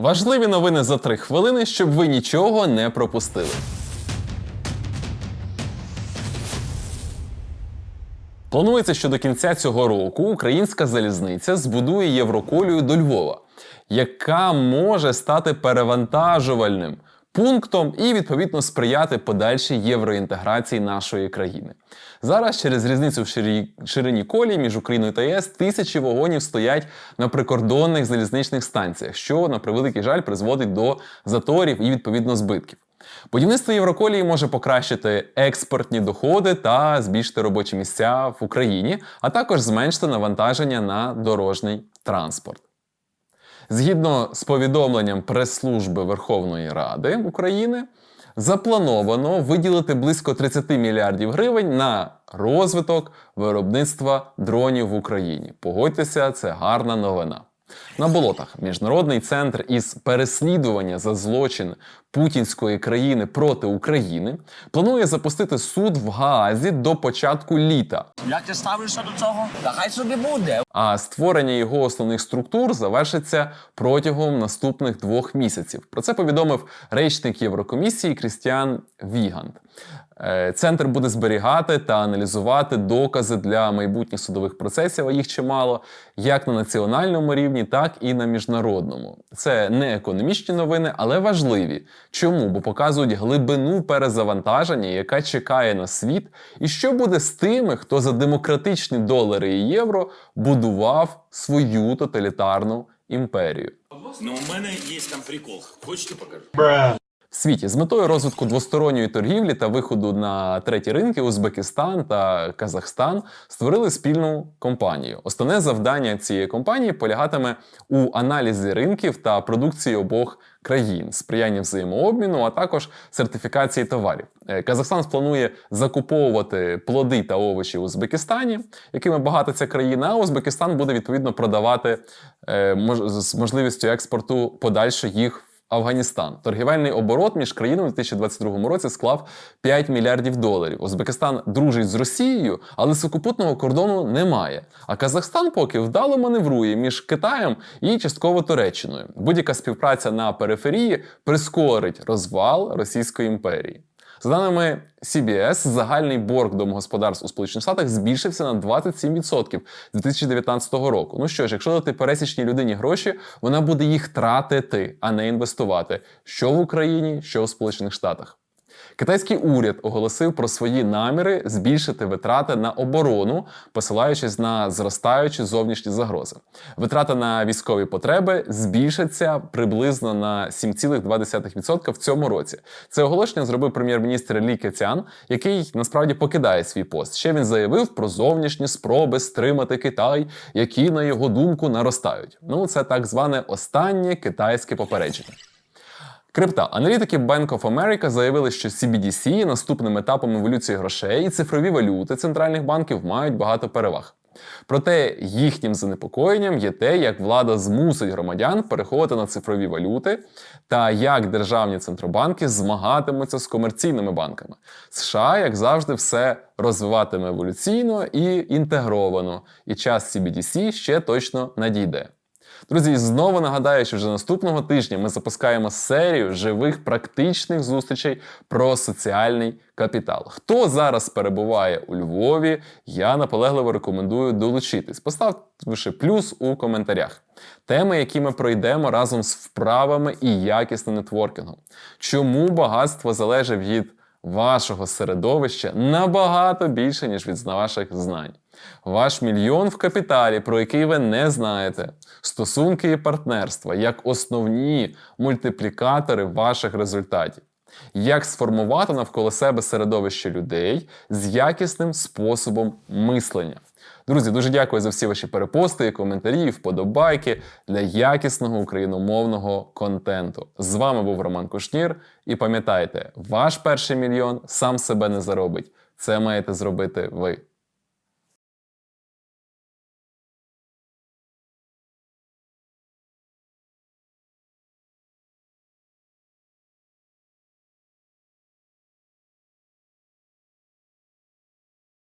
Важливі новини за три хвилини, щоб ви нічого не пропустили. Планується, що до кінця цього року українська залізниця збудує Євроколію до Львова, яка може стати перевантажувальним пунктом і відповідно сприяти подальшій євроінтеграції нашої країни. Зараз через різницю в ширині колії між Україною та ЄС тисячі вагонів стоять на прикордонних залізничних станціях, що на превеликий жаль призводить до заторів і відповідно збитків. Будівництво Євроколії може покращити експортні доходи та збільшити робочі місця в Україні, а також зменшити навантаження на дорожній транспорт. Згідно з повідомленням прес-служби Верховної Ради України, заплановано виділити близько 30 мільярдів гривень на розвиток виробництва дронів в Україні. Погодьтеся, це гарна новина. На болотах міжнародний центр із переслідування за злочин путінської країни проти України планує запустити суд в Гаазі до початку літа. Як ти ставишся до цього? Та хай собі буде. А створення його основних структур завершиться протягом наступних двох місяців. Про це повідомив речник Єврокомісії Крістіан Вігант. Е, Центр буде зберігати та аналізувати докази для майбутніх судових процесів, а їх чимало, як на національному рівні, так і на міжнародному. Це не економічні новини, але важливі. Чому? Бо показують глибину перезавантаження, яка чекає на світ, і що буде з тими, хто за демократичні долари і євро будував свою тоталітарну імперію. Но у мене є там прикол. Хочете покажу? В світі з метою розвитку двосторонньої торгівлі та виходу на треті ринки Узбекистан та Казахстан створили спільну компанію. Основне завдання цієї компанії полягатиме у аналізі ринків та продукції обох країн, сприяння взаємообміну, а також сертифікації товарів. Е, Казахстан планує закуповувати плоди та овочі в Узбекистані, якими багата ця країна. А Узбекистан буде відповідно продавати е, мож- з можливістю експорту подальше їх Афганістан. Торгівельний оборот між країнами у 2022 році склав 5 мільярдів доларів. Узбекистан дружить з Росією, але сукупутного кордону немає. А Казахстан поки вдало маневрує між Китаєм і частково Туреччиною. Будь-яка співпраця на периферії прискорить розвал Російської імперії. За даними CBS, загальний борг домогосподарств у Сполучених Штатах збільшився на 27% з 2019 року. Ну що ж, якщо дати пересічній людині гроші, вона буде їх тратити, а не інвестувати, що в Україні, що в Сполучених Штатах. Китайський уряд оголосив про свої наміри збільшити витрати на оборону, посилаючись на зростаючі зовнішні загрози. Витрати на військові потреби збільшаться приблизно на 7,2% в цьому році. Це оголошення зробив прем'єр-міністр Лі Кецян, який насправді покидає свій пост. Ще він заявив про зовнішні спроби стримати Китай, які, на його думку, наростають. Ну, це так зване останнє китайське попередження. Крипта. Аналітики Bank of America заявили, що CBDC є наступним етапом еволюції грошей і цифрові валюти центральних банків мають багато переваг. Проте їхнім занепокоєнням є те, як влада змусить громадян переходити на цифрові валюти та як державні центробанки змагатимуться з комерційними банками. США, як завжди, все розвиватиме еволюційно і інтегровано, і час CBDC ще точно надійде. Друзі, знову нагадаю, що вже наступного тижня ми запускаємо серію живих практичних зустрічей про соціальний капітал. Хто зараз перебуває у Львові, я наполегливо рекомендую долучитись. Поставивши плюс у коментарях. Теми, які ми пройдемо разом з вправами і якісним нетворкінгом. Чому багатство залежить від вашого середовища набагато більше, ніж від ваших знань. Ваш мільйон в капіталі, про який ви не знаєте, стосунки і партнерства як основні мультиплікатори ваших результатів. Як сформувати навколо себе середовище людей з якісним способом мислення. Друзі, дуже дякую за всі ваші перепости, коментарі, вподобайки для якісного україномовного контенту. З вами був Роман Кушнір. І пам'ятайте, ваш перший мільйон сам себе не заробить. Це маєте зробити ви.